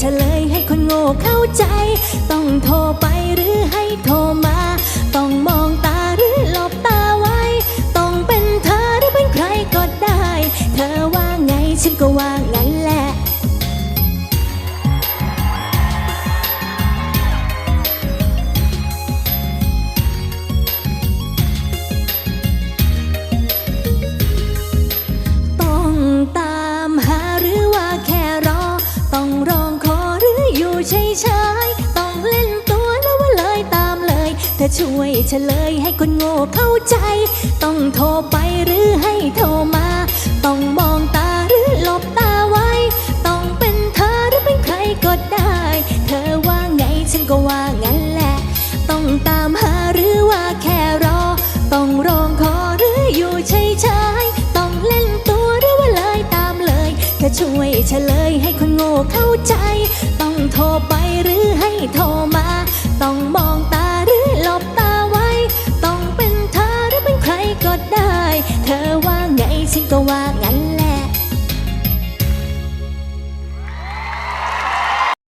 เฉลยให้คนโง่เข้าใจ ต้องโทรไปหรือให้โทรมา ต้องมองตาหรือหลบตาไว้ ต้องเป็นเธอหรือเป็นใครก็ได้ เธอว่าไงฉันก็ว่างั้นแหละ รืออยู่เฉยต้องเล่นตัวแล้วว่าเลยตามเลยเธอช่วยเฉลยให้คนโง่เข้าใจ ต้องโทรไปหรือให้โทรมา ต้องมองตาหรือหลบตาไว้ ต้องเป็นเธอหรือเป็นใครก็ได้ เธอว่าไงฉันก็ว่างั้นแหละ ต้องตามหาหรือว่าแค่รอ ต้องร้องขอหรืออยู่เฉยๆต้องเล่นตัวหรือว่าเลยตามเลยเธอช่วยเฉลยให้คนโง่เข้าใจ โทรมา ต้องมองตาหรือหลบตาไว้ ต้องเป็นเธอหรือเป็นใครก็ได้ เธอว่าไงฉันก็ว่า